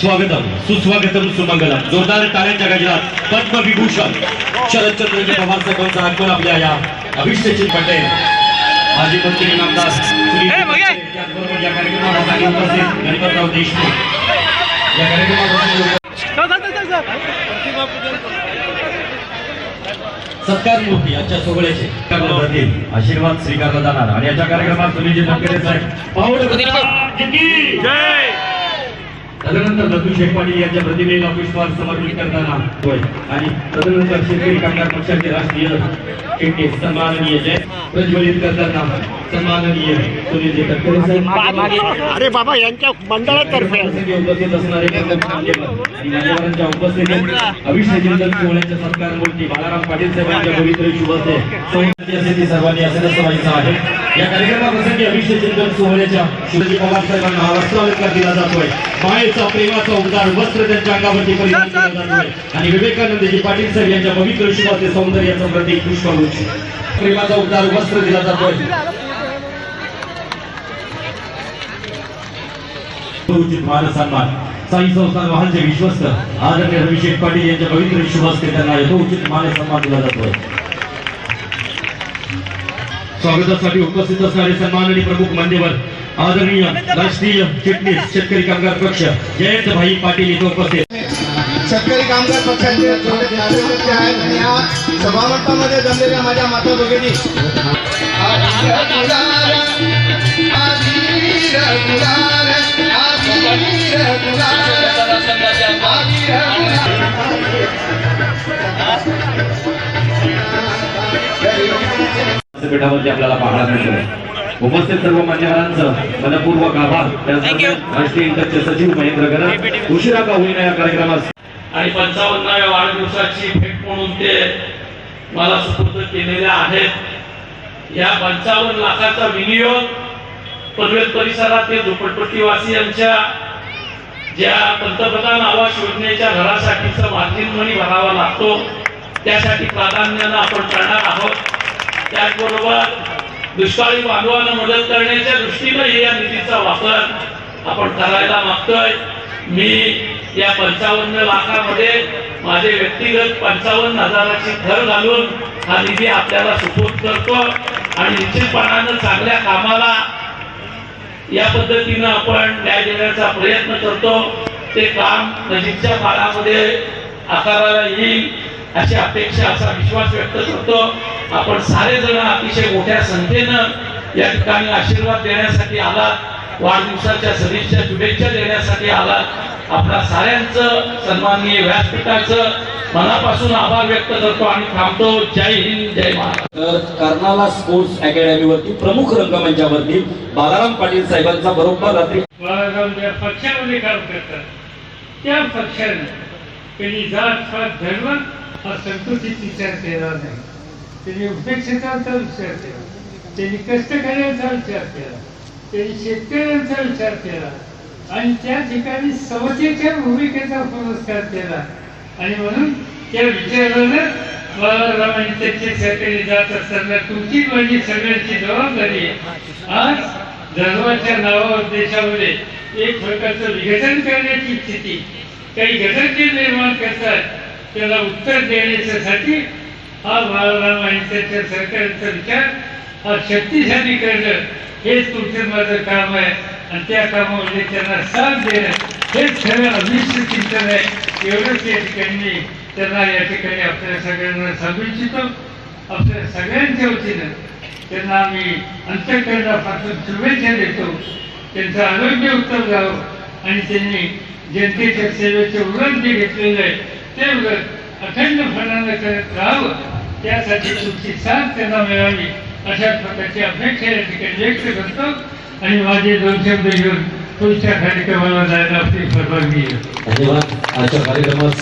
स्वागतम. सुस्वागतम सुमंगलम जोरदार टाळ्यांच्या गजरात पद्मविभूषण. शरदचंद्रजी पवार साहेबांचा आगमन आपल्या या अभिषेक पटेल. माजी मंत्री नामदार त्याचबरोबर या कार्यक्रमासाठी उपस्थित गणपतराव देशमुख. या कार्यक्रमामध्ये सत्कार मूर्ती आजच्या सोहळ्याचे आशीर्वाद स्वीकारला जाणार. आणि याच्या कार्यक्रमात सुनीलजी तटकरे साहेब. पाऊल तदनंतर दत्तू शेख पाटील यांच्या प्रतिमेला पुष्पहार समर्पित करताना होय. आणि तदनंतर शेतकरी कामगार पक्षाचे राष्ट्रीय चिटणीस सन्माननीय जय प्रज्वलित करताना सन्माननीय सुनीलजी तटकरे अरे बाबा यांच्या मंडळातर्फे. उपस्थित असणारे मान्यवरांच्या उपस्थितीत अभिषेक सोहळ्याच्या सत्कार मूर्ती बालाराम पाटील साहेबांच्या पवित्र शुभ हस्ते संमती असे ती सर्वांनी असे नसतं आहे या कार्यक्रमाप्रसंगी अभिषेक चिंतन सोहळ्याच्या शिवाजी पवार साहेबांना हा वस्त्रालंकार दिला जातोय. मायेचा प्रेमाचा उद्गार वस्त्र त्यांच्या अंगावरती परिधान केला जातोय. आणि विवेकानंदजी पाटील साहेब यांच्या पवित्र शुभ सौंदर्याचं प्रतीक पुष्पगुच्छ. प्रेमाचा उद्गार वस्त्र दिला जातोय. उचित मान सन्मान. साई संस्थान वाहनचे विश्वस्त आदरणीय अभिषेक पाटील यांच्या पवित्र शुभ हस्ते त्यांना यथोचित मान सन्मान दिला जातोय. स्वागतासाठी उपस्थित असणारे सन्माननीय प्रमुख मान्यवर आदरणीय राष्ट्रीय चिटणीस शेतकरी कामगार पक्ष जयंत भाई पाटील इथे उपस्थित. शेतकरी कामगार पक्षाचे आहेत आणि या सभामंडपामध्ये जमलेल्या माझ्या माता भगिनी व्यासपीठावरती आपल्याला पाहायला मिळतो उपस्थित सर्व मान्यवरांचं मनपूर्वक आभार. राष्ट्रीय इंटरचे सचिव महेंद्र गरज उशिरा का होईना या कार्यक्रमास आणि पंचावन्नाव्या वाढदिवसाची भेट म्हणून ते मला सुपूर्द केलेल्या आहेत. या पंचावन्न लाखाचा विनियोग पनवेल परिसरातील झोपडपट्टीवासियांच्या ज्या पंतप्रधान आवास योजनेच्या घरासाठीचा मार्जिन मनी भरावा लागतो त्यासाठी प्राधान्यानं आपण करणार आहोत. त्याचबरोबर दुष्काळी बांधवांना मदत करण्याच्या दृष्टीनं या निधीचा वापर आपण करायला मागतोय. मी या पंचावन्न लाखामध्ये माझे व्यक्तिगत पंचावन्न हजाराची घर घालून हा निधी आपल्याला सुपूर्द करतो आणि निश्चितपणानं चांगल्या कामाला या पद्धतीनं आपण न्याय देण्याचा प्रयत्न करतो. ते काम नजीकच्या काळामध्ये आकाराला येईल. अशी अपेक्षा असा विश्वास व्यक्त करतो. आपण सारे जण अतिशय मोठ्या संख्येनं या ठिकाणी आशीर्वाद देण्यासाठी आला. वाढदिवसाच्या सदिच्छा शुभेच्छा देण्यासाठी आला. आपल्या साऱ्यांचं सन्माननीय व्यासपीठाचं मनापासून आभार व्यक्त करतो आणि थांबतो. जय हिंद जय महाराष्ट्र. तर कर्नाला स्पोर्ट्स अकॅडमीवरती प्रमुख रंगमंचावरती बालाराम पाटील साहेबांचा बरोबर रात्री बाळाराम ज्या पक्षामध्ये काम करतात त्या पक्षाने त्यांनी जात पात धर्म संकुचित विचार केला नाही। त्यांनी उपेक्षकांचा विचार केला त्यांनी कष्टकऱ्यांचा विचार केला त्यांनी शेतकऱ्यांचा विचार केला आणि त्या ठिकाणी समतेच्या भूमिकेचा पुरस्कार केला आणि म्हणून त्या विचारानं बाळाराम आणि त्यांचे जात असताना तुमची माझी सगळ्यांची जबाबदारी आज धर्माच्या नावावर देशामध्ये एक प्रकारचं विघटन करण्याची स्थिती. काही घटक निर्माण करतात. त्याला उत्तर देण्याच्यासाठी हा बाळाराम आणि त्यांच्या सरकारचा विचार हा शक्तिशाली करणं हेच तुमचं माझं काम आहे. आणि त्या कामामध्ये त्यांना साथ देणं हेच खरं अभिष्ट चिंतन आहे. एवढंच या ठिकाणी त्यांना या ठिकाणी आपल्या सगळ्यांना सांगू इच्छितो. आपल्या सगळ्यांच्या वतीनं त्यांना आम्ही अंतकरणापासून शुभेच्छा देतो. त्यांचं आरोग्य उत्तम जावं आणि त्यांनी जनतेच्या सेवेचे व्रत जे घेतलेलं आहे ते अखंड अखंडपणानं करत राहावं त्यासाठी तुमची साथ त्यांना मिळावी अशा प्रकारची अपेक्षा या ठिकाणी व्यक्त करतो. आणि माझे दोन शब्द घेऊन तुमच्या कार्यक्रमाला जायला आपली परवानगी आहे. धन्यवाद. आजच्या कार्यक्रमात